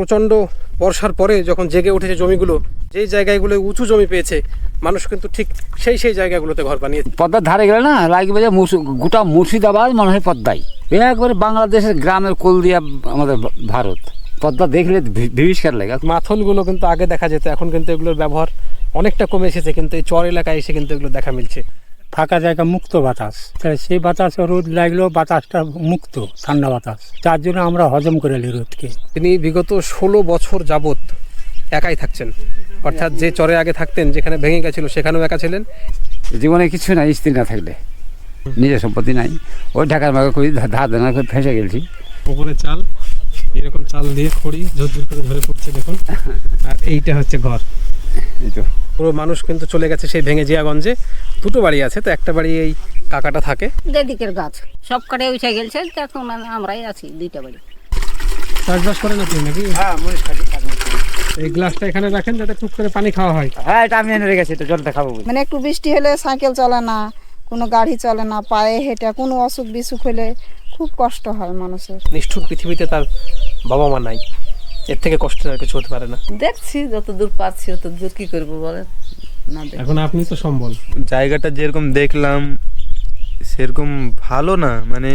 প্রচণ্ড বর্ষার পরে যখন জেগে উঠেছে জমিগুলো যেই জায়গাগুলো উঁচু জমি পেয়েছে মানুষ কিন্তু ঠিক সেই সেই জায়গাগুলোতে ঘর বানিয়েছে। পদ্মার ধারে গেলে না লাগবে যে গোটা মুর্শিদাবাদ মনে হয় পদ্মাই একবারে বাংলাদেশের গ্রামের কোল দিয়া আমাদের ভারত। পদ্মা দেখলে বিভীষিকার লাগে মাথলগুলো কিন্তু আগে দেখা যেত এখন কিন্তু এগুলোর ব্যবহার অনেকটা কমে এসেছে কিন্তু এই চর এলাকায় এসে কিন্তু এগুলো দেখা মিলছে। ফাঁকা জায়গা মুক্ত বাতাস তাহলে সেই বাতাসে রোদ লাগলেও বাতাসটা মুক্ত ঠান্ডা বাতাস যার জন্য আমরা হজম করে নিই রোদকে তিনি বিগত ষোলো বছর যাবত একাই থাকছেন অর্থাৎ যে চরে আগে থাকতেন যেখানে ভেঙে গেছিল সেখানেও একা ছিলেন জীবনে কিছু নাই স্ত্রী না থাকলে নিজের সম্পত্তি নাই ওই ঢাকার মাকে করি ধার দেনা করে ফেসে গেছি উপরে চাল এরকম চাল দিয়ে খড়ি ঝরঝর করে ধরে পড়ছে দেখুন। আর এইটা হচ্ছে ঘর। পুরো মানুষ কিন্তু চলে গেছে সেই ভেঙে জিয়াগঞ্জে। দুটো বাড়ি আছে তো একটা বাড়ি এই কাকাটা থাকে। দেদিকের গাছ সব কাটে উঠে গেছে এখন আমরাই আছি দুইটা বাড়ি। চাষবাস করেন আপনি নাকি? হ্যাঁ মরিচ এই গ্লাসটা এখানে রাখেন যাতে টুক করে পানি খাওয়া হয়। হ্যাঁ এটা আমি এনে রেখেছি তো জলটা খাব। মানে একটু বৃষ্টি হলে সাইকেল চলে না কোনো গাড়ি চলে না পায়ে হেঁটে কোনো অসুখ বিসুখ হলে খুব কষ্ট হয় মানুষের। নিষ্ঠুর পৃথিবীতে তার বাবা মা নাই। এর থেকে কষ্টের আর কিছু হতে পারে না। দেখছি যত দূর পাচ্ছি তত দূর কি করব বলেন? না দেখ এখন আপনি তো সম্বল। জায়গাটা যেরকম দেখলাম সেরকম ভালো না। মানে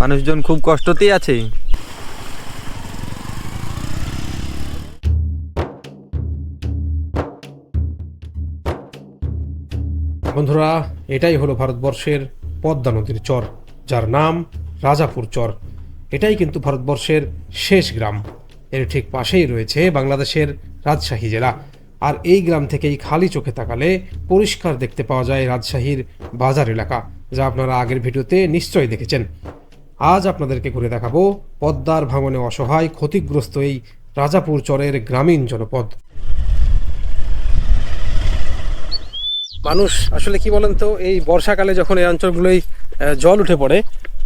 মানুষজন খুব কষ্টতেই আছে। বন্ধুরা এটাই হলো ভারতবর্ষের পদ্মা নদীর চর যার নাম রাজাপুর চর। এটাই কিন্তু ভারতবর্ষের শেষ গ্রাম। এর ঠিক পাশেই রয়েছে বাংলাদেশের রাজশাহী জেলা। আর এই গ্রাম থেকেই খালি চোখে তাকালে পরিষ্কার দেখতে পাওয়া যায় রাজশাহীর বাজার এলাকা, যা আপনারা আগের ভিডিওতে নিশ্চয়ই দেখেছেন। আজ আপনাদেরকে ঘুরে দেখাবো পদ্মার ভাঙনে অসহায়, ক্ষতিগ্রস্ত এই রাজাপুর চরের গ্রামীণ জনপদ। মানুষ, আসলে কি বলেন তো, এই বর্ষাকালে যখন এই অঞ্চলগুলোই জল উঠে পড়ে,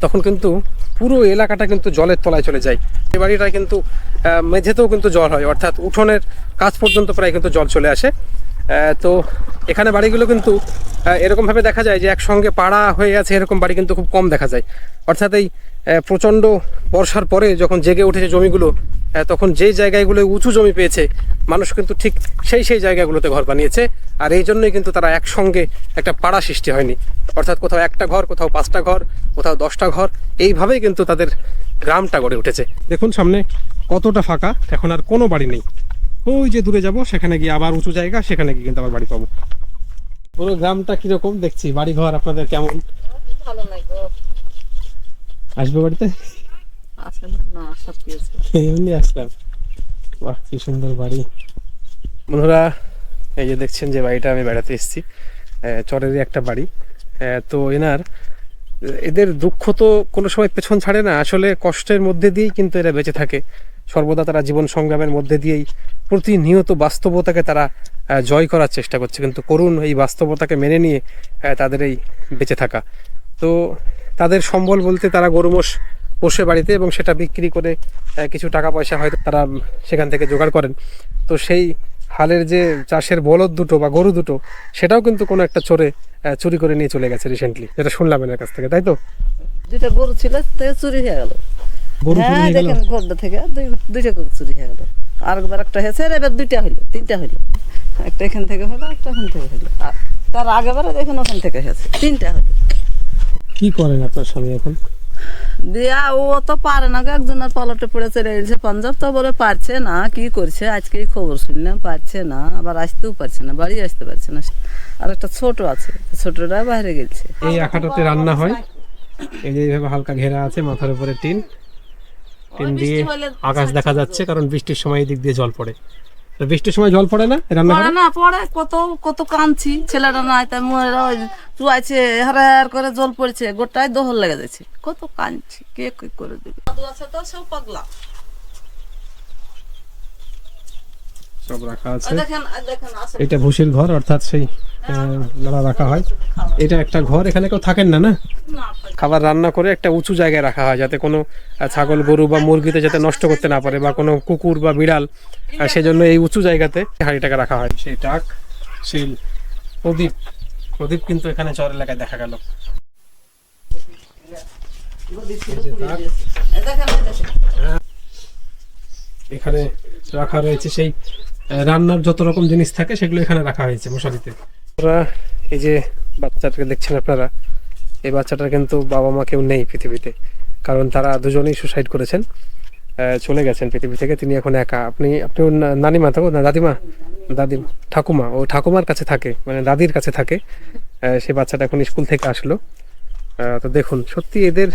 তখন কিন্তু পুরো এলাকাটা কিন্তু জলের তলায় চলে যায়। এ বাড়িটা কিন্তু মেঝেতেও কিন্তু জল হয়, অর্থাৎ উঠোনের কাজ পর্যন্ত প্রায় কিন্তু জল চলে আসে। তো এখানে বাড়িগুলো কিন্তু এরকমভাবে দেখা যায় যে একসঙ্গে পাড়া হয়ে আছে, এরকম বাড়ি কিন্তু খুব কম দেখা যায়। অর্থাৎ এই প্রচণ্ড বর্ষার পরে যখন জেগে উঠেছে জমিগুলো তখন যেই জায়গাগুলো উঁচু জমি পেয়েছে মানুষ কিন্তু ঠিক সেই সেই জায়গাগুলোতে ঘর বানিয়েছে। আর এই জন্যই কিন্তু তারা একসঙ্গে একটা পাড়া সৃষ্টি হয়নি। অর্থাৎ কোথাও একটা ঘর কোথাও পাঁচটা ঘর কোথাও দশটা ঘর এইভাবেই কিন্তু তাদের গ্রামটা গড়ে উঠেছে। দেখুন সামনে কতটা ফাঁকা এখন আর কোনো বাড়ি নেই। ওই যে দূরে যাব সেখানে গিয়ে আবার উঁচু জায়গা সেখানে গিয়ে কিন্তু আবার বাড়ি পাবো। পুরো গ্রামটা কীরকম দেখছি? বাড়ি ঘর আপনাদের কেমন? আসবে বাড়িতে? এমনি আসলাম। বাহ, কি সুন্দর বাড়ি। বন্ধুরা, এই যে দেখছেন যে বাড়িটা, আমি বেড়াতে এসেছি। চরেরই একটা বাড়ি। তো এনার, এদের দুঃখ তো কোনো সময় পেছন ছাড়ে না। আসলে কষ্টের মধ্যে দিয়েই কিন্তু এরা বেঁচে থাকে। সর্বদা তারা জীবন সংগ্রামের মধ্যে দিয়েই প্রতিনিয়ত বাস্তবতাকে তারা জয় করার চেষ্টা করছে। কিন্তু করুণ এই বাস্তবতাকে মেনে নিয়ে তাদের এই বেঁচে থাকা। তো তাদের সম্বল বলতে তারা গরু মোষ পোষে বাড়িতে এবং সেটা বিক্রি করে কিছু টাকা পয়সা হয়তো তারা সেখান থেকে জোগাড় করেন। তো সেই হালের যে চাষের বলদ দুটো বা গরু দুটো সেটাও কিন্তু কোনো একটা চোরে চুরি করে নিয়ে চলে গেছে রিসেন্টলি যেটা শুনলাম এনার কাছ থেকে তাই তো? দুইটা গরু ছিল চুরি হয়ে গেল। গরু চুরি হ্যাঁ দেখেন ঘরটা থেকে দুই- দুইটা গরু চুরি হয়ে গেল। আরেকবার একটা হয়েছে আর এবার দুইটা হইল তিনটা হইল। একটা এখান থেকে হলো একটা এখান থেকে হইল। আর তার আগেবারে দেখেন ওখান থেকে হয়েছে তিনটা হইল। কি করেন আপনার স্বামী এখন? দিয়া ও তো পারে না একজনের পালটে পড়ে চলে গেছে পাঞ্জাব তো বলে পারছে না কি করছে? আজকে খবর শুনলাম পারছে না আবার আসতেও পারছে না বাড়ি আসতে পারছে না। আর একটা ছোট আছে ছোটটা বাইরে গেছে। এই আখাটাতে রান্না হয়। এই যে এইভাবে হালকা ঘেরা আছে মাথার উপরে টিন। টিন দিয়ে আকাশ দেখা যাচ্ছে কারণ বৃষ্টির সময় এই দিক দিয়ে জল পড়ে। বৃষ্টির সময় জল পড়ে না রান্না পড়ে না পড়ে। কত কত কাঁদছি। ছেলেটা নাই তাই চুয়াইছে হার হার করে জল পড়ছে গোটাই দোহল লেগে যাচ্ছে। কত কাঁদছি কে কি করে দেবে? আছে তো সব পাগলা। সব রাখা আছে। দেখেন দেখেন এটা ভুসির ঘর অর্থাৎ সেই লালা রাখা হয়। এটা একটা ঘর, এখানে কেউ থাকেন না না? খাবার রান্না করে একটা উঁচু জায়গায় রাখা হয়, যাতে কোনো ছাগল, গরু বা মুরগিতে যাতে নষ্ট করতে না পারে বা কোনো কুকুর বা বিড়াল সেজন্য এই উঁচু জায়গাতে হাঁড়িটাকে রাখা হয়। সেই টাক, সেই প্রদীপ প্রদীপ কিন্তু এখানে চর এলাকায় দেখা গেল। এখানে রাখা রয়েছে সেই রান্নার যত রকম জিনিস থাকে, সেগুলো এখানে রাখা হয়েছে মশারিতে। ওরা এই যে বাচ্চাটাকে দেখছেন আপনারা? এই বাচ্চাটার কিন্তু বাবা মা কেউ নেই পৃথিবীতে, কারণ তারা দুজনেই সুসাইড করেছেন। চলে গেছেন পৃথিবী থেকে, তিনি এখন একা। আপনি আপনি ওর নানিমা তো? না, দাদিমা? দাদি ঠাকুমা। ও ঠাকুমার কাছে থাকে মানে দাদির কাছে থাকে। সে বাচ্চাটা এখন স্কুল থেকে আসলো। তো দেখুন, সত্যি এদের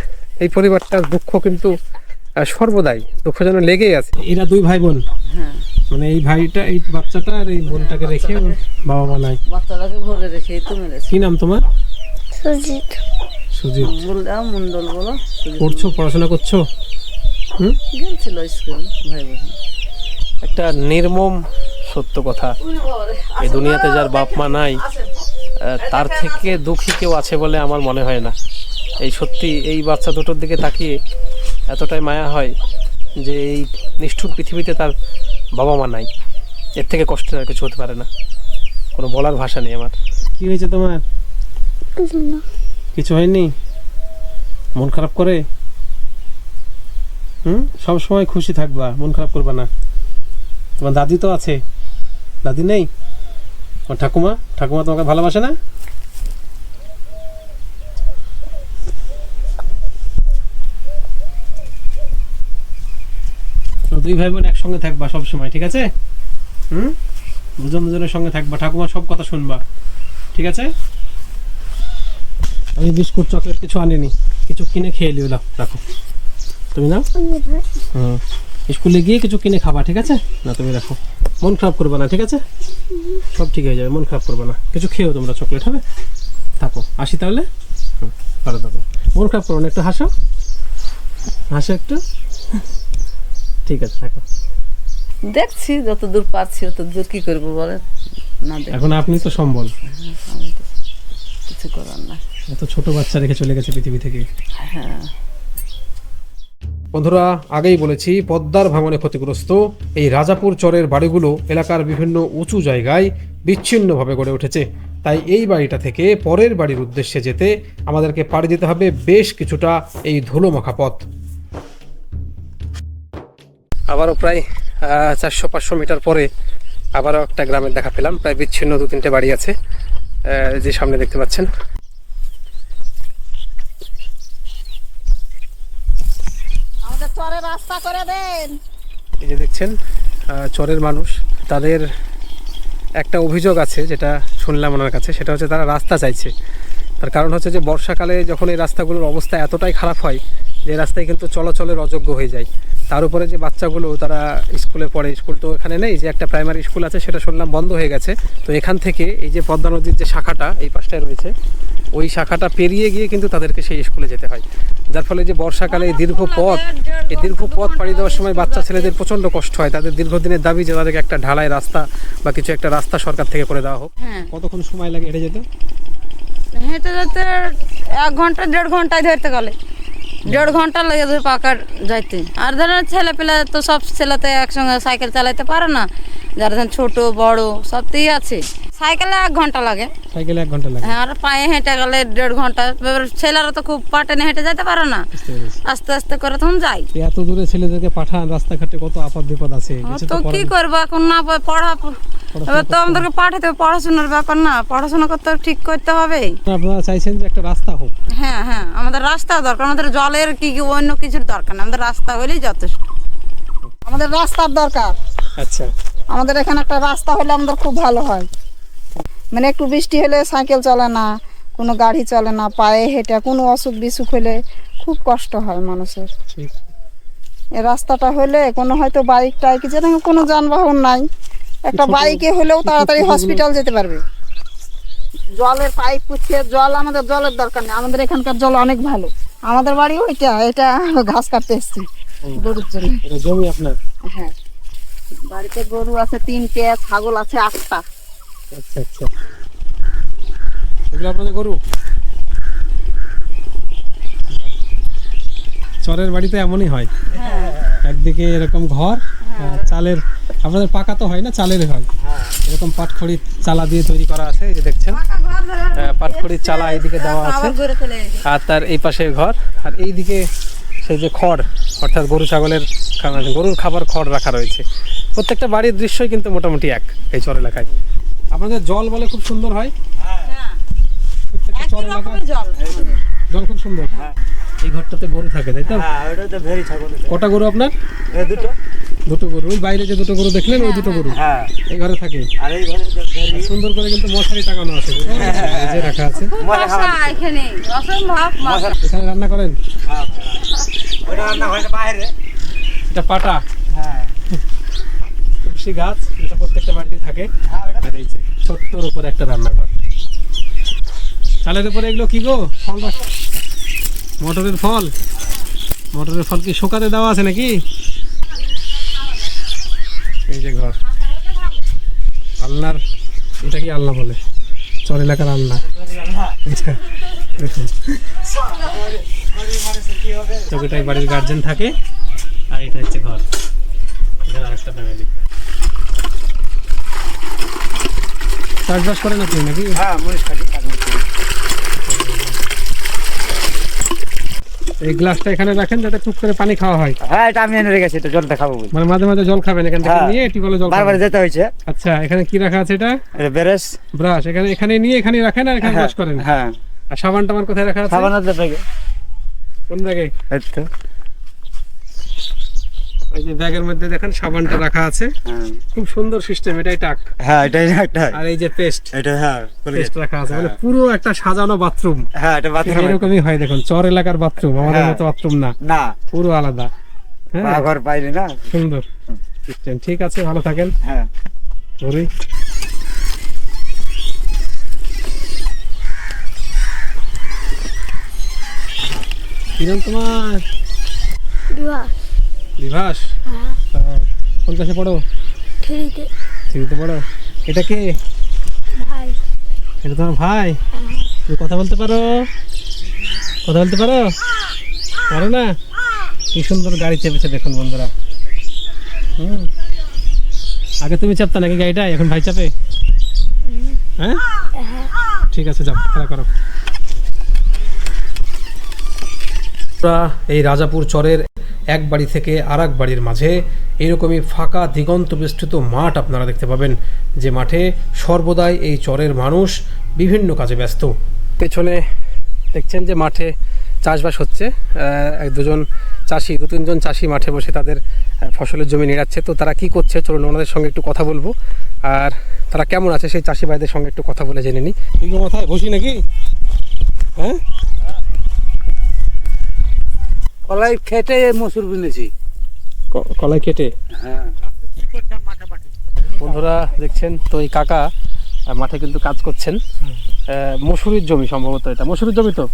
এই পরিবারটার দুঃখ কিন্তু সর্বদাই দুঃখ যেন লেগেই আছে। এরা দুই ভাই বোন হ্যাঁ। মানে এই ভাইটা এই বাচ্চাটা আর এই বোনটাকে রেখে বাবা মা নাই? বাচ্চাটাকে ঘরে রেখে তো মেরেছে। কি নাম তোমার? সুজিত। বললে মন্ডল বলো। পড়ছো পড়াশোনা করছ? হুম? গেছিল স্কুল ভাই বোন একটা নির্মম সত্য কথা। এই দুনিয়াতে যার বাপ মা নাই তার থেকে দুঃখী কেউ আছে বলে আমার মনে হয় না। এই সত্যি এই বাচ্চা দুটোর দিকে তাকিয়ে এতটাই মায়া হয় যে এই নিষ্ঠুর পৃথিবীতে তার বাবা মা নাই। এর থেকে কষ্টের আর কিছু হতে পারে না। কোনো বলার ভাষা নেই আমার। কি হয়েছে তোমার? কিছু হয়নি? মন খারাপ করে? হুম? সব সময় খুশি থাকবা মন খারাপ করবা না। তোমার দাদি তো আছে। দাদি নেই? তোমার ঠাকুমা? ঠাকুমা তোমাকে ভালোবাসে না? দুই ভাই বোন একসঙ্গে থাকবা সব সময় ঠিক আছে? হুম? দুজন দুজনের সঙ্গে থাকবা ঠাকুমা সব কথা শুনবা ঠিক আছে? আমি বিস্কুট চকলেট কিছু আনিনি কিছু কিনে খেয়ে লিও রাখো। তুমি নাও? হুম। স্কুলে গিয়ে কিছু কিনে খাবা ঠিক আছে? না তুমি রাখো। মন খারাপ করবে না ঠিক আছে? সব ঠিক হয়ে যাবে মন খারাপ করবে না। কিছু খেয়েও তোমরা চকলেট হবে? থাকো আসি তাহলে? হুম, ভালো থাকো। মন খারাপ করবে না একটু হাসো হাসো একটু। ঠিক আছে থাকো দেখছি যত দূর পারছি অত দূর কি করব বলেন? না এখন আপনি তো সম্বল। কিছু করার না এত ছোট বাচ্চা রেখে চলে গেছে পৃথিবী থেকে। হ্যাঁ। বন্ধুরা আগেই বলেছি পদ্মার ভাঙনে ক্ষতিগ্রস্ত এই রাজাপুর চরের বাড়িগুলো এলাকার বিভিন্ন উঁচু জায়গায় বিচ্ছিন্নভাবে গড়ে উঠেছে। তাই এই বাড়িটা থেকে পরের বাড়ির উদ্দেশ্যে যেতে আমাদেরকে পাড়ি দিতে হবে বেশ কিছুটা এই ধুলো মাখা পথ। আবারও প্রায় চারশো পাঁচশো মিটার পরে আবারও একটা গ্রামের দেখা পেলাম। প্রায় বিচ্ছিন্ন দু তিনটে বাড়ি আছে যে সামনে দেখতে পাচ্ছেন। রাস্তা করে দেন। এই যে দেখছেন চরের মানুষ। তাদের একটা অভিযোগ আছে যেটা শুনলাম ওনার কাছে সেটা হচ্ছে তারা রাস্তা চাইছে। তার কারণ হচ্ছে যে বর্ষাকালে যখন এই রাস্তাগুলোর অবস্থা এতটাই খারাপ হয় যে রাস্তায় কিন্তু চলাচলের অযোগ্য হয়ে যায়। তার উপরে যে বাচ্চাগুলো তারা স্কুলে পড়ে স্কুল তো এখানে নেই যে একটা প্রাইমারি স্কুল আছে সেটা শুনলাম বন্ধ হয়ে গেছে। তো এখান থেকে এই যে পদ্মা নদীর যে শাখাটা এই পাশটায় রয়েছে ওই শাখাটা পেরিয়ে গিয়ে কিন্তু তাদেরকে সেই স্কুলে যেতে হয়। যার ফলে যে বর্ষাকালে এই দীর্ঘ পথ এই দীর্ঘ পথ পাড়ি দেওয়ার সময় বাচ্চা ছেলেদের প্রচণ্ড কষ্ট হয়। তাদের দীর্ঘদিনের দাবি যে তাদেরকে একটা ঢালাই রাস্তা বা কিছু একটা রাস্তা সরকার থেকে করে দেওয়া হোক। হ্যাঁ। কতক্ষণ সময় লাগে হেঁটে যেতে? হেঁটে যেতে এক ঘণ্টা দেড় ঘন্টায় ধরতে গেলে। দেড় ঘণ্টা লেগে যাবে পাকার যাইতে। আর ধরেন ছেলে পেলে তো সব ছেলেতে একসঙ্গে সাইকেল চালাইতে পারে না। যারা ধরেন ছোট বড় সব সবতেই আছে। সাইকেলে এক ঘণ্টা লাগে। সাইকেলে এক ঘণ্টা লাগে। হ্যাঁ আর পায়ে হেঁটে গেলে দেড় ঘণ্টা। ছেলেরা তো খুব পাটেনে হেঁটে যেতে পারে না। আস্তে আস্তে করে তখন যাই তো এত দূরে ছেলেদেরকে পাঠান রাস্তাঘাটে কত আপদ বিপদ আছে তো তো কি করব? এখন না পড়া এবার তো আমাদেরকে পাঠাতে হবে, পড়াশোনার ব্যাপার না পড়াশোনা করতে ঠিক করতে হবে। আপনারা চাইছেন যে একটা রাস্তা হোক। হ্যাঁ হ্যাঁ আমাদের রাস্তা দরকার আমাদের জলের কি কি অন্য কিছুর দরকার না আমাদের রাস্তা হলেই যথেষ্ট। আমাদের রাস্তার দরকার। আচ্ছা। আমাদের এখানে একটা রাস্তা হলে আমাদের খুব ভালো হয়। মানে একটু বৃষ্টি হলে সাইকেল চলে না কোনো গাড়ি চলে না পায়ে হেঁটে কোনো অসুখ বিসুখ হলে খুব কষ্ট হয় মানুষের। এই রাস্তাটা হলে কোনো হয়তো বাইক টাইক যেন কোনো যানবাহন নাই। একটা বাইকে হলেও তাড়াতাড়ি হসপিটাল যেতে পারবে। জলের পাইপ পুচ্ছে জল আমাদের জলের দরকার নেই আমাদের এখানকার জল অনেক ভালো। আমাদের বাড়ি ওইটা এটা ঘাস কাটতে এসছি গরুর জন্য। এটা জমি আপনার? হ্যাঁ। বাড়িতে গরু আছে তিনটে ছাগল আছে আটটা। আচ্ছা আচ্ছা। এগুলো আপনাদের গরু? চরের বাড়িতে এমনই হয়। একদিকে এরকম ঘর চালের আপনাদের পাকা তো হয় না চালের হয়। এরকম পাটখড়ি চালা দিয়ে তৈরি করা আছে এই যে দেখছেন। আহ, পাটখড়ির চালা এইদিকে দেওয়া আছে। আর তার এই পাশে ঘর আর এইদিকে সেই যে খড় অর্থাৎ গরু ছাগলের খা- গরুর খাবার খড় রাখা রয়েছে। প্রত্যেকটা বাড়ির দৃশ্যই কিন্তু মোটামুটি এক এই চর এলাকায়। আপনাদের জল বলে খুব সুন্দর হয়। জল। জল খুব সুন্দর। এই ঘরটাতে গরু থাকে তাই তো? কটা গরু আপনার? দুটো। গরু। ওই বাইরে যে দুটো গরু দেখলেন ওই দুটো গরু। এই ঘরে থাকে। সুন্দর করে কিন্তু মশারি টাঙানো আছে এই যে রাখা আছে। এখানে। রান্না করেন? এটা পাটা। তুলসী গাছ যেটা প্রত্যেকটা বাড়িতে থাকে। আর এই যে ছোট্টর উপরে একটা রান্নাঘর। চালের উপরে এগুলো কি গো? ফল মটরের ফল? মটরের ফল কি শোকাতে দেওয়া আছে নাকি? এই যে ঘর। আল্লাহর এটা কি আল্লাহ বলে? চর এলাকার আল্লাহ এটা দেখুন। চৌকিটায় বাড়ির গার্জেন থাকে আর এটা হচ্ছে ঘর। এখানে আরেকটা ফ্যামিলি চাষবাস করেন আপনি নাকি? এই গ্লাসটা এখানে রাখেন যাতে টুক করে পানি খাওয়া হয়। হ্যাঁ এটা আমি এনে রেখেছি তো জলটা খাব বলে মানে মাঝে মাঝে জল খাবেন এখান থেকে হ্যাঁ। নিয়ে টিউবওয়েলে জল বারবার যেতে হয়েছে। আচ্ছা এখানে কি রাখা আছে এটা? এটা বেরেস ব্রাশ এখানে এখানে নিয়ে এখানে রাখেন আর এখানে ব্রাশ করেন। হ্যাঁ। আর সাবান টাবান কোথায় রাখা আছে? সাবান আছে কোন জায়গায় এই তো। এই যে ব্যাগের মধ্যে দেখেন সাবানটা রাখা আছে। হ্যাঁ। খুব সুন্দর সিস্টেম এটাই টাক। হ্যাঁ এটাই একটা আর এই যে পেস্ট। এটা হ্যাঁ পেস্ট রাখা আছে। মানে পুরো একটা সাজানো বাথরুম হ্যাঁ এটা বাথরুম এরকমই হয় দেখুন চর এলাকার বাথরুম আমাদের হ্যাঁ। মতো বাথরুম না। না। পুরো আলাদা। হ্যাঁ। ঘর পাইনি না? সুন্দর সিস্টেম ঠিক আছে ভালো থাকেন। হ্যাঁ। ধরি। কি নাম তোমার বিভাস আহ, কোন ক্লাসে পড়ো? খেলিতে থ্রিতে পড়ো। এটা কে? ভাই। এটা তোমার ভাই? তুমি কথা বলতে পারো? কথা বলতে পারো? পারো না? কি সুন্দর গাড়ি চেপেছে দেখুন বন্ধুরা। হুম। আগে তুমি চাপতা নাকি গাড়িটা? এখন ভাই চাপে? হ্যাঁ? ঠিক আছে যাও খেলা করো। এই রাজাপুর চরের এক বাড়ি থেকে আর বাড়ির মাঝে এরকমই ফাঁকা দিগন্ত বিস্তৃত মাঠ আপনারা দেখতে পাবেন। যে মাঠে সর্বদাই এই চরের মানুষ বিভিন্ন কাজে ব্যস্ত। পেছনে দেখছেন যে মাঠে চাষবাস হচ্ছে। এক দুজন চাষি, দু তিনজন চাষি মাঠে বসে তাদের ফসলের জমি নিড়াচ্ছে। তো তারা কি করছে? চলুন ওনাদের সঙ্গে একটু কথা বলব। আর তারা কেমন আছে? সেই চাষি ভাইদের সঙ্গে একটু কথা বলে জেনে নিই। মাথায় বসি নাকি? হ্যাঁ? কলাই খেটে মসুর বুনেছি। কলাই কেটে? হ্যাঁ। বন্ধুরা দেখছেন? তো এই কাকা মাঠে কিন্তু কাজ করছেন। মসুরির জমি সম্ভবত এটা। মসুরির জমি তো?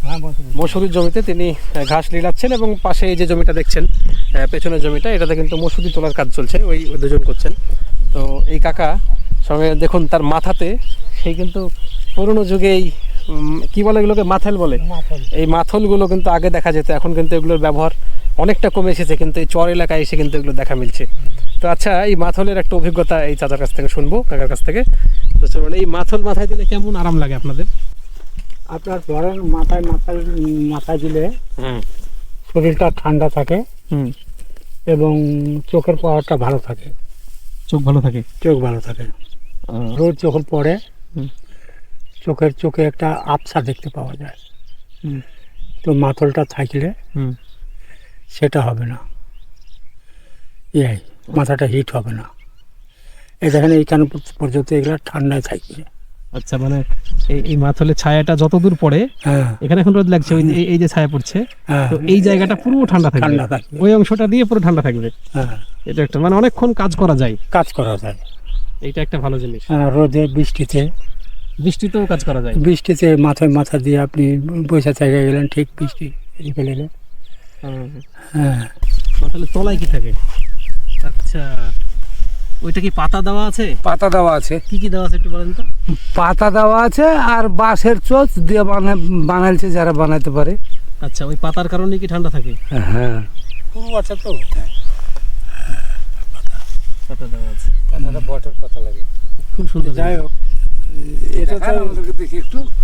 মসুরির জমিতে তিনি ঘাস লিলাচ্ছেন এবং পাশে এই যে জমিটা দেখছেন পেছনের জমিটা এটাতে কিন্তু মসুরি তোলার কাজ চলছে। ওই দুজন করছেন। তো এই কাকা সঙ্গে দেখুন তার মাথাতে সেই কিন্তু পুরনো যুগে এই উম, কি বলে এগুলোকে? মাথেল বলে। এই মাথলগুলো কিন্তু আগে দেখা যেত এখন কিন্তু এগুলোর ব্যবহার অনেকটা কমে এসেছে কিন্তু এই চর এলাকায় এসে কিন্তু এগুলো দেখা মিলছে। তো আচ্ছা এই মাথলের একটা অভিজ্ঞতা এই চাচার কাছ থেকে শুনব কাকার কাছ থেকে। তো চলুন এই মাথল মাথায় দিলে কেমন আরাম লাগে আপনাদের? আপনার ধরেন মাথায় মাথায় মাথায় দিলে শরীরটা ঠান্ডা থাকে হুম। এবং চোখের পাওয়ারটা ভালো থাকে। চোখ ভালো থাকে? চোখ ভালো থাকে। রোদ যখন পড়ে হুম। চোখের চোখে একটা আবসা দেখতে পাওয়া যায়। হুম। তো মাথলটা থাকলে হুম। সেটা হবে না। ইয়াই মাথাটা হিট হবে না। এই দেখেন এইখানে পর্যন্ত এগুলো ঠান্ডায় থাকবে। আচ্ছা মানে এই এই মাথলের ছায়াটা যত দূর পড়ে হ্যাঁ। এখানে এখন রোদ লাগছে ওই এই- যে ছায়া পড়ছে হ্যাঁ। তো এই জায়গাটা পুরো ঠান্ডা থাকবে। ওই অংশটা দিয়ে পুরো ঠান্ডা থাকবে। হ্যাঁ। এটা একটা মানে অনেকক্ষণ কাজ করা যায়। কাজ করা যায়। এইটা একটা ভালো জিনিস। হ্যাঁ, রোদে বৃষ্টিতে বৃষ্টিতেও কাজ করা যায় বৃষ্টিতে মাথায় মাথা দিয়ে আপনি বৈশা থেকে গেলেন ঠিক বৃষ্টি নিলেন হ্যাঁ। মাথালে তলায় কি থাকে? আচ্ছা ওইটা কি পাতা দেওয়া আছে? পাতা দেওয়া আছে। কি কি দেওয়া আছে একটু বলেন তো। পাতা দেওয়া আছে আর বাঁশের চোচ দিয়ে বানা বানাইছে যারা বানাইতে পারে। আচ্ছা ওই পাতার কারণে কি ঠান্ডা থাকে? হ্যাঁ। পুরো আছে তো? পাতা দেওয়া আছে। বটের পাতা লাগে। খুব সুন্দর যাই হোক।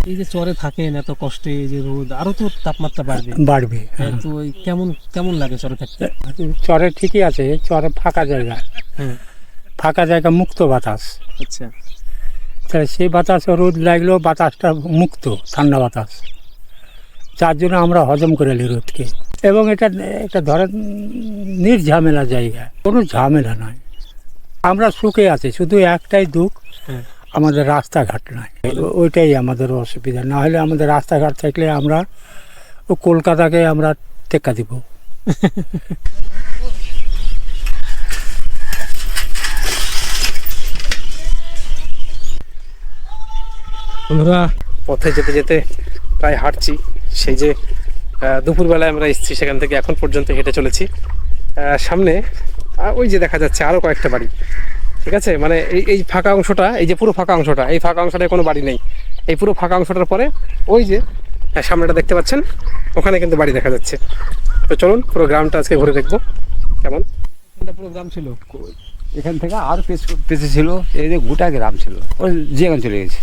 এই যে চরে থাকেন এত কষ্টে এই যে রোদ আরও তো তাপমাত্রা বাড়বে। বাড়বে হ্যাঁ। তো ওই কেমন কেমন লাগে চরে থাকতে? চরে ঠিকই আছে চরে ফাঁকা জায়গা। হ্যাঁ। ফাঁকা জায়গা মুক্ত বাতাস। আচ্ছা। তাহলে সেই বাতাস রোদ লাগলেও বাতাসটা মুক্ত ঠান্ডা বাতাস। যার জন্য আমরা হজম করে নিই রোদকে। এবং এটা এটা ধরেন নির্ঝামেলা জায়গা কোনো ঝামেলা নয়। আমরা সুখে আছি শুধু একটাই দুঃখ। হ্যাঁ। আমাদের রাস্তাঘাট ও- ওইটাই আমাদের অসুবিধা। না হলে আমাদের রাস্তাঘাট থাকলে আমরা ও কলকাতাকে আমরা টেক্কা দিব। বন্ধুরা, পথে যেতে যেতে প্রায় হাঁটছি। সেই যে দুপুরবেলায় আমরা এসেছি, সেখান থেকে এখন পর্যন্ত হেঁটে চলেছি। সামনে ওই যে দেখা যাচ্ছে আরও কয়েকটা বাড়ি। ঠিক আছে? মানে এই এই ফাঁকা অংশটা এই যে পুরো ফাঁকা অংশটা এই ফাঁকা অংশটায় কোনো বাড়ি নেই। এই পুরো ফাঁকা অংশটার পরে ওই যে আহ, সামনেটা দেখতে পাচ্ছেন ওখানে কিন্তু বাড়ি দেখা যাচ্ছে। তো চলুন পুরো গ্রামটা আজকে ঘুরে দেখব। কেমন? এটা পুরো গ্রাম ছিল। এখান থেকে আর পেছে ছিল এই যে গোটা গ্রাম ছিল। ওই যেখানে চলে গেছে।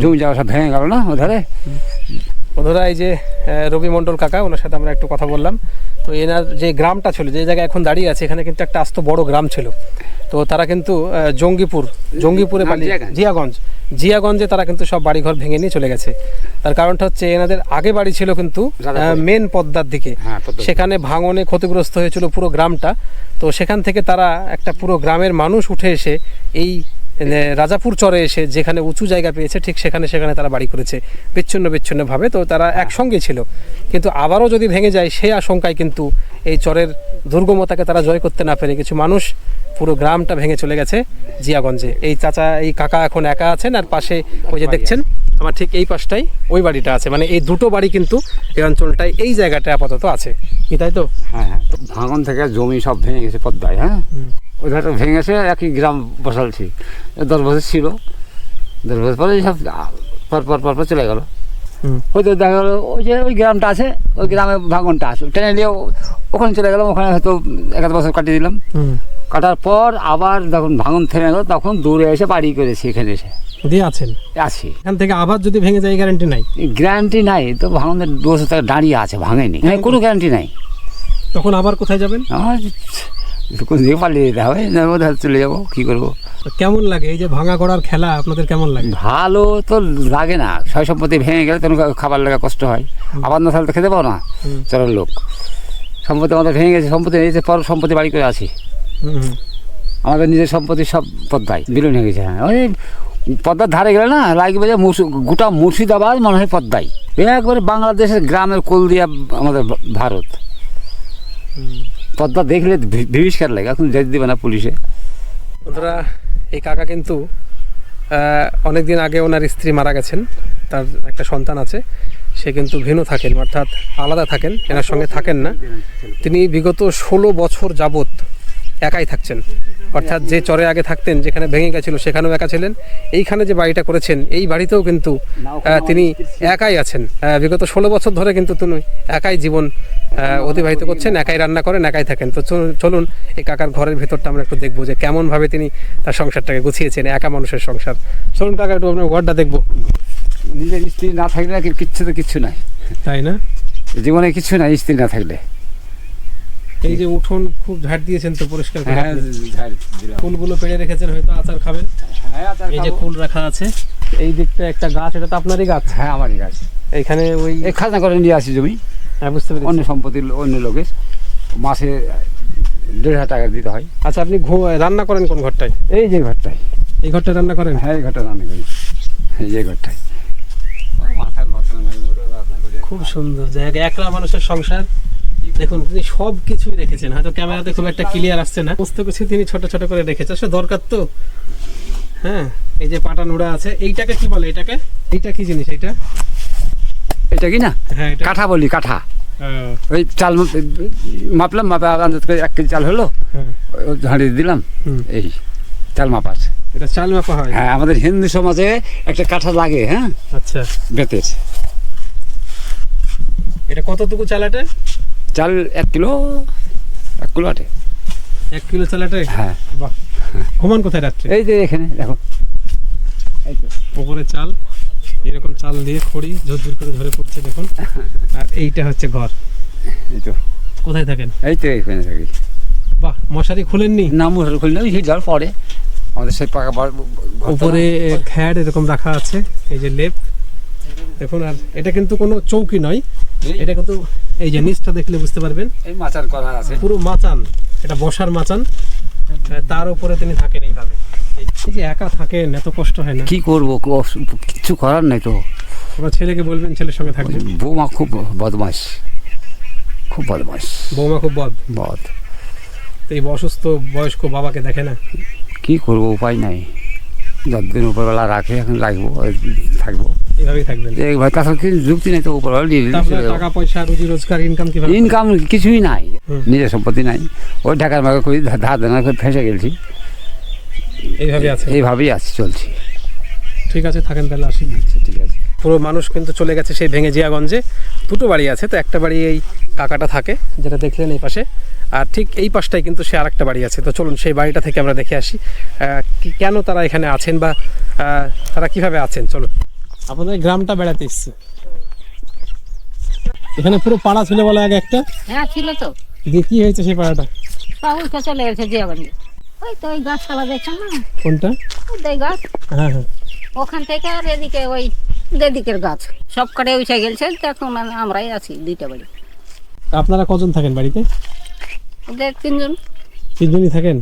জমি জায়গা সব ভেঙে গেল না ওধারে? বন্ধুরা এই যে রবি মণ্ডল কাকা ওনার সাথে আমরা একটু কথা বললাম। তো এনার যে গ্রামটা ছিল যে জায়গায় এখন দাঁড়িয়ে আছে এখানে কিন্তু একটা আস্ত বড় গ্রাম ছিল। তো তারা কিন্তু জঙ্গিপুর জঙ্গিপুরে জিয়াগঞ্জ। জিয়াগঞ্জ। তারা কিন্তু সব বাড়িঘর ভেঙে নিয়ে চলে গেছে। তার কারণটা হচ্ছে এনাদের আগে বাড়ি ছিল কিন্তু মেন পদ্মার দিকে। হ্যাঁ, সেখানে ভাঙনে ক্ষতিগ্রস্ত হয়েছিল পুরো গ্রামটা। তো সেখান থেকে তারা একটা পুরো গ্রামের মানুষ উঠে এসে এই রাজাপুর চরে এসে যেখানে উঁচু জায়গা পেয়েছে ঠিক সেখানে সেখানে তারা বাড়ি করেছে। বিচ্ছিন্ন বিচ্ছিন্ন ভাবে তো তারা একসঙ্গে ছিল। কিন্তু আবারও যদি ভেঙে যায় সেই আশঙ্কায় কিন্তু এই চরের দুর্গমতাকে তারা জয় করতে না পেরে কিছু মানুষ পুরো গ্রামটা ভেঙে চলে গেছে জিয়াগঞ্জে। এই চাচা এই কাকা এখন একা আছেন আর পাশে ওই যে দেখছেন আমার ঠিক এই পাশটাই ওই বাড়িটা আছে। মানে এই দুটো বাড়ি কিন্তু এই অঞ্চলটায় এই জায়গাটা আপাতত আছে। কি তাই তো? হ্যাঁ হ্যাঁ। ভাঙন থেকে জমি সব ভেঙে গেছে পদ্মায় হ্যাঁ? ওইধারে ভেঙে গেছে একই গ্রাম বসালছি দশ বছর ছিল। দশ বছর পরে সব পর পর পর চলে গেল। হয়তো দেখা গেলো ওই যে ওই গ্রামটা আছে ওই গ্রামে ভাঙনটা আছে। ট্রেনে নিয়ে ওখানে চলে গেলাম ওখানে হয়তো এক বছর কাটিয়ে দিলাম। কাটার পর আবার যখন ভাঙন থেমে গেল তখন দূরে এসে বাড়ি করেছি এখানে এসে। দিয়ে আছেন? আছি। এখান থেকে আবার যদি ভেঙে যায় গ্যারান্টি নাই? গ্যারান্টি নাই তো ভাঙনের দু বছর থেকে দাঁড়িয়ে আছে ভাঙেনি। কোনো গ্যারান্টি নাই। তখন আবার কোথায় যাবেন? কোন দিকে পালিয়ে যেতে হবে না ওধার চলে যাব কী করব? কেমন লাগে? এই যে ভাঙা গড়ার খেলা আপনাদের কেমন লাগে? ভালো তো লাগে না সয় সম্পত্তি ভেঙে গেলে তখন খাবার লাগা কষ্ট হয়। আবার না তাহলে তো খেতে পাবো না চলার লোক। সম্পত্তি আমাদের ভেঙে গেছে সম্পত্তি নিয়েছে পর সম্পত্তি বাড়ি করে আছি। আমাদের নিজের সম্পত্তি সব পদ্মায় বিলীন হয়ে গেছে হ্যাঁ। ওই পদ্মার ধারে গেলে না লাগবে যে মুর্শি- গোটা মুর্শিদাবাদ মনে হয় পদ্মায়। একবারে বাংলাদেশের গ্রামের কোলদিয়া আমাদের ভারত। পদ্মা দেখলে বিভীষিকার লাগে। এখন যেতে দিবে না পুলিশে। বন্ধুরা, এই কাকা কিন্তু অনেকদিন আগে ওনার স্ত্রী মারা গেছেন। তার একটা সন্তান আছে। সে কিন্তু ভিন্ন থাকেন, অর্থাৎ আলাদা থাকেন। এনার সঙ্গে থাকেন না। তিনি বিগত ষোলো বছর যাবত একাই থাকছেন। অর্থাৎ যে চরে আগে থাকতেন যেখানে ভেঙে গেছিল সেখানেও একা ছিলেন। এইখানে যে বাড়িটা করেছেন এই বাড়িতেও কিন্তু তিনি একাই আছেন। বিগত ষোলো বছর ধরে কিন্তু তিনি একাই জীবন অতিবাহিত করছেন একাই রান্না করেন একাই থাকেন। তো চলুন- চলুন এই কাকার ঘরের ভেতরটা আমরা একটু দেখব যে কেমনভাবে তিনি তার সংসারটাকে গুছিয়েছেন একা মানুষের সংসার। চলুন কাকা একটু আপনার ঘরটা দেখব। নিজের স্ত্রী না থাকলে কিচ্ছু তো কিচ্ছু নাই। তাই না? জীবনে কিছু নাই স্ত্রী না থাকলে। এই যে উঠোন খুব ঝাড় দিয়েছেন তো পরিষ্কার করে হ্যাঁ। ফুলগুলো পেড়ে রেখেছেন হয়তো আচার খাবেন। হ্যাঁ আচার এই যে ফুল রাখা আছে এই দিকটা একটা গাছ এটা তো আপনারই গাছ? হ্যাঁ আমারই গাছ। এইখানে ওই খাজনা করে নিয়ে আসি জমি। হ্যাঁ বুঝতে পেরেছি। অন্য সম্পত্তির অন্য লোকের। মাসে দেড় হাজার টাকা দিতে হয়। আচ্ছা আপনি রান্না করেন কোন ঘরটায়? এই যে ঘরটায়। এই ঘরটায় রান্না করেন? হ্যাঁ এই ঘরটা রান্না করি। এই যে ঘরটায়। খুব সুন্দর জায়গা একলা মানুষের সংসার। দেখুন তিনি সব কিছুই রেখেছেন হয়তো ক্যামেরাতে খুব একটা ক্লিয়ার আসছে না। সমস্ত কিছু তিনি ছোট ছোট করে রেখেছেন আসলে দরকার তো। হ্যাঁ এই যে পাটা নোড়া আছে এইটাকে কি বলে এটাকে? এইটা কি জিনিস এইটা? এটা কি না? হ্যাঁ এটা। কাঠা বলি কাঠা। হ্যাঁ, ওই চাল মাপলাম মাপে আন্দাজ করে এক কেজি চাল হলো। হ্যাঁ। ওই ঝাড়ি দিলাম। এই চাল মাপার এটা চাল মাপা হয়। হ্যাঁ আমাদের হিন্দু সমাজে একটা কাঠা লাগে হ্যাঁ? আচ্ছা। বেতের। এটা কতটুকু চালাটে চাল এক কিলো এক কিলো আটে। এক কিলো চালাটে হ্যাঁ। বাহ। ঘুমান কোথায় রাত্রে? এই যে এখানে দেখো। এই তো। ওপরে চাল এরকম চাল দিয়ে খড়ি ঝরঝর করে ধরে পড়ছে দেখুন। আর এইটা হচ্ছে ঘর। এই তো। কোথায় থাকেন? এই তো এখানে থাকি। বাহ মশারি খুলেননি? না মশারি ওই হিট যাওয়ার পরে আমাদের সেই পাকা উপরে খ্যাড এরকম রাখা আছে এই যে লেপ। দেখুন আর এটা কিন্তু কোনো চৌকি নয়। এটা কিন্তু এই যে নিচটা দেখলে বুঝতে পারবেন। এই মাচার করা আছে। পুরো মাচান এটা বসার মাচান। তার উপরে তিনি থাকেন এইভাবে। এই এই যে একা থাকেন এত কষ্ট হয় না। কি করব? কিছু করার নাই তো। তোমার ছেলেকে বলবেন ছেলের সঙ্গে থাকবেন? বৌমা খুব বদমাস খুব বদমাস বৌমা খুব বদ। বদ। তো এই অসুস্থ বয়স্ক বাবাকে দেখে না? কি করব? উপায় নাই। যতদিন উপরবেলা রাখে এখন রাখব আর থাকব। এইভাবেই থাকবেন। এই ভাই তাছাড়া কিছু যুক্তি নেই তো। টাকা পয়সা রুজি রোজগার ইনকাম কীভাবে ইনকাম কিছুই নাই নিজের সম্পত্তি নাই। ওই ঢাকার মাকে করি ধা- ধার দেনা করে ফেসে গেছি। এইভাবে আছে। এইভাবেই আছি চলছি। ঠিক আছে থাকেন তাহলে আসি আচ্ছা ঠিক আছে। পুরো মানুষ কিন্তু চলে গেছে সেই ভেঙে জিয়াগঞ্জে। দুটো বাড়ি আছে তো একটা বাড়ি এই কাকাটা থাকে যেটা দেখলেন এই পাশে। আর ঠিক এই পাশটাই কিন্তু সে আরেকটা বাড়ি আছে। তো চলুন সেই বাড়িটা থেকে আমরা দেখে আসি। কেন তারা এখানে আছেন বা তারা কীভাবে আছেন? চলুন। আপনাদের গ্রামটা বেড়াতে এসছে। এখানে পুরো পাড়া ছিল বলে আগে একটা। হ্যাঁ ছিল তো। দিয়ে কি হয়েছে সেই পাড়াটা? উঠে চলে গেছে জিয়াগঞ্জে ওই তো ওই গাছতলা দেখছেন না? কোনটা? ওই গাছ। হ্যাঁ হ্যাঁ। ওখান থেকে আর এদিকে ওই দেদিকের গাছ। সব কটাই উঠে গেছে এখন আমরাই আছি দুইটা বাড়ি। আপনারা কজন থাকেন বাড়িতে? ওদের তিনজন। তিনজনই থাকেন?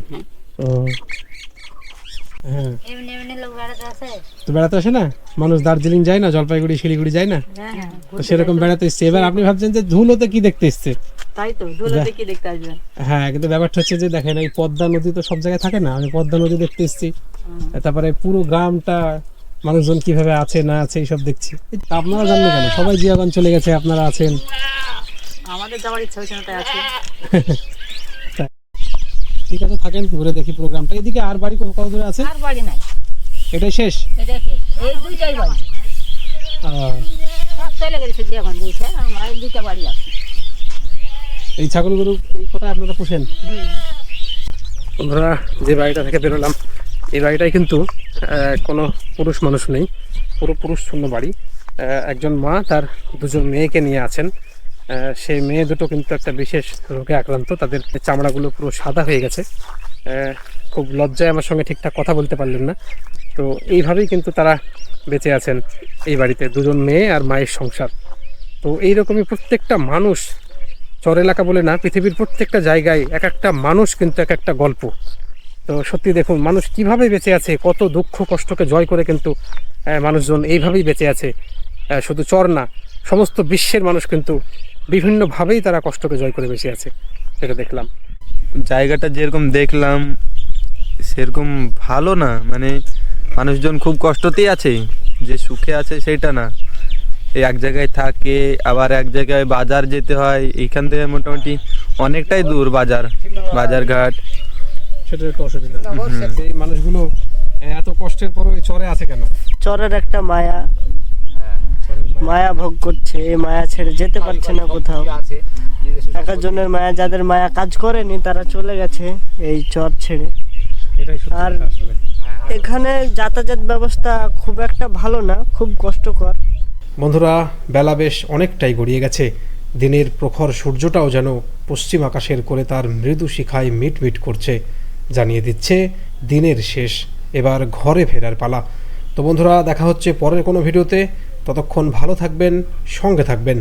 ও হ্যাঁ এমনি এমনি লোক বেড়াতে আছে তো বেড়াতে আসে না? মানুষ দার্জিলিং যায় না জলপাইগুড়ি শিলিগুড়ি যায় না? হ্যাঁ হ্যাঁ তো সেরকম বেড়াতে এসছে। এবার আপনি ভাবছেন যে ধুলোতে কি দেখতে এসছে? তাই তো ধুলোতে কি দেখতে আসবেন? হ্যাঁ কিন্তু ব্যাপারটা হচ্ছে যে দেখেন এই পদ্মা নদী তো সব জায়গায় থাকে না? আমি পদ্মা নদী দেখতে এসছি। তারপরে পুরো গ্রামটা মানুষজন কীভাবে আছে না আছে এইসব দেখছি। আপনারা জানবেন কেন? সবাই জিয়াগঞ্জ চলে গেছে আপনারা আছেন। আমাদের যাওয়ার ইচ্ছা হয়েছে না তাই আছে। ঠিক আছে থাকেন ঘুরে দেখি পুরো গ্রামটা এদিকে আর বাড়ি কত দূরে আছে? আর বাড়ি নাই। এটাই শেষ? এটা কি? এই দুইটাই বাড়ি। সব চলে গেছে জিয়াগঞ্জ উঠে আমরা এই দুইটা বাড়ি আছি। এই ছাগল গরু এই কথায় আপনারা পুষেন? আমরা যে বাড়িটা থেকে বেরোলাম এই বাড়িটায় কিন্তু কোনো পুরুষ মানুষ নেই। পুরো পুরুষ শূন্য বাড়ি একজন মা তার দুজন মেয়েকে নিয়ে আছেন। সেই মেয়ে দুটো কিন্তু একটা বিশেষ রোগে আক্রান্ত। তাদের চামড়াগুলো পুরো সাদা হয়ে গেছে। খুব লজ্জায় আমার সঙ্গে ঠিকঠাক কথা বলতে পারলেন না। তো এইভাবেই কিন্তু তারা বেঁচে আছেন এই বাড়িতে, দুজন মেয়ে আর মায়ের সংসার। তো এইরকমই প্রত্যেকটা মানুষ, চর এলাকা বলে না, পৃথিবীর প্রত্যেকটা জায়গায় এক একটা মানুষ কিন্তু এক একটা গল্প। তো সত্যি দেখুন, মানুষ কীভাবে বেঁচে আছে, কত দুঃখ কষ্টকে জয় করে কিন্তু মানুষজন এইভাবেই বেঁচে আছে। শুধু চর না, সমস্ত বিশ্বের মানুষ কিন্তু বিভিন্নভাবেই তারা কষ্টকে জয় করে বেঁচে আছে সেটা দেখলাম। জায়গাটা যেরকম দেখলাম সেরকম ভালো না। মানে মানুষজন খুব কষ্টতেই আছে যে সুখে আছে সেটা না। এই এক জায়গায় থাকে আবার এক জায়গায় বাজার যেতে হয় এইখান থেকে মোটামুটি অনেকটাই দূর বাজার বাজার ঘাট সেটা একটু অসুবিধা। এই মানুষগুলো এত কষ্টের পরও চরে আছে কেন? চরের একটা মায়া। মায়া ভোগ করছে এই মায়া ছেড়ে যেতে পারছে না কোথাও। এক একজনের মায়া যাদের মায়া কাজ করেনি তারা চলে গেছে এই চর ছেড়ে। আর- এখানে যাতায়াত ব্যবস্থা খুব একটা ভালো না খুব কষ্টকর। বন্ধুরা বেলা বেশ অনেকটাই গড়িয়ে গেছে। দিনের প্রখর সূর্যটাও যেন পশ্চিম আকাশের করে তার মৃদু শিখায় মিট মিট করছে জানিয়ে দিচ্ছে দিনের শেষ এবার ঘরে ফেরার পালা। তো বন্ধুরা দেখা হচ্ছে পরের কোনো ভিডিওতে। ততক্ষণ ভালো থাকবেন সঙ্গে থাকবেন।